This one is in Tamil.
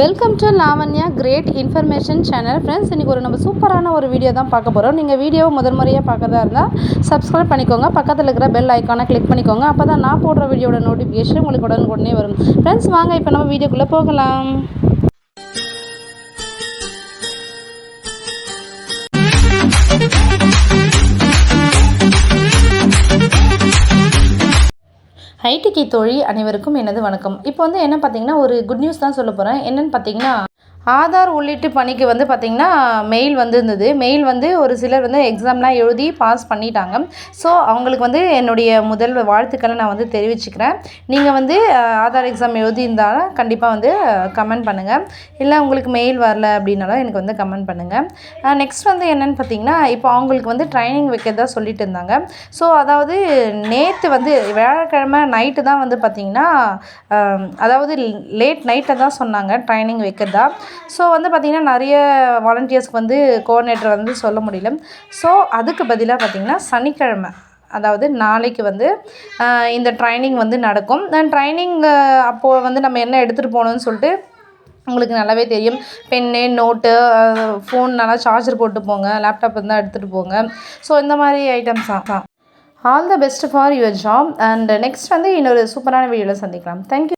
Welcome to Lavanya great information channel friends இன்றைக்கி ஒரு நம்ம சூப்பரான ஒரு வீடியோ தான் பார்க்க போகிறோம் நீங்கள் வீடியோவை முதல் முறையாக பார்க்கறதா இருந்தால் சப்ஸ்கிரைப் பண்ணிக்கோங்க. பக்கத்தில் இருக்கிற பெல் ஐக்கானை கிளிக் பண்ணிக்கோங்க. அப்போ தான் நான் போடுற வீடியோட நோட்டிஃபிகேஷன் உங்களுக்கு உடனுக்குடனே வரும். ஃப்ரெண்ட்ஸ் வாங்க இப்போ நம்ம வீடியோக்குள்ளே போகலாம். ஐடிகே தோழி அனைவருக்கும் எனது வணக்கம். இப்போ வந்து என்ன பார்த்தீங்கன்னா ஒரு குட் நியூஸ் தான் சொல்ல போகிறேன் என்னென்னு பார்த்தீங்கன்னா ஆதார் உள்ளிட்டு பணிக்கு வந்து பார்த்திங்கன்னா மெயில் வந்திருந்தது. மெயில் வந்து ஒரு சிலர் வந்து எக்ஸாம்லாம் எழுதி பாஸ் பண்ணிட்டாங்க. ஸோ அவங்களுக்கு வந்து என்னுடைய முதல் வாழ்த்துக்களை நான் வந்து தெரிவிச்சுக்கிறேன். நீங்கள் வந்து ஆதார் எக்ஸாம் எழுதியிருந்தாலும் கண்டிப்பாக வந்து கமெண்ட் பண்ணுங்கள் இல்லை உங்களுக்கு மெயில் வரல அப்படின்னாலும் எனக்கு வந்து கமெண்ட் பண்ணுங்கள் நெக்ஸ்ட் வந்து என்னென்னு பார்த்தீங்கன்னா இப்போ அவங்களுக்கு வந்து ட்ரைனிங் வைக்கிறதா சொல்லிட்டு இருந்தாங்க. ஸோ அதாவது நேற்று வந்து வியாழக்கிழமை நைட்டு தான் வந்து பார்த்திங்கன்னா அதாவது லேட் நைட்டை தான் சொன்னாங்க ட்ரைனிங் வைக்கிறதா. ஸோ வந்து பார்த்திங்கன்னா நிறைய வாலண்டியர்ஸ்க்கு வந்து கோஆர்டினேட்டர் வந்து சொல்ல முடியல. ஸோ அதுக்கு பதிலாக பார்த்திங்கன்னா சனிக்கிழமை அதாவது நாளைக்கு வந்து இந்த ட்ரைனிங் வந்து நடக்கும். ட்ரைனிங் அப்போது வந்து நம்ம என்ன எடுத்துகிட்டு போகணும்னு சொல்லிட்டு உங்களுக்கு நல்லாவே தெரியும். பென்னு நோட்டு ஃபோன் நல்லா சார்ஜர் போட்டு போங்க. லேப்டாப் இருந்தால் எடுத்துகிட்டு போங்க. ஸோ இந்த மாதிரி ஐட்டம்ஸ் தான். All the best for your job and next வந்து இன்னொரு சூப்பரான வீடியோவில் சந்திக்கலாம். தேங்க்யூ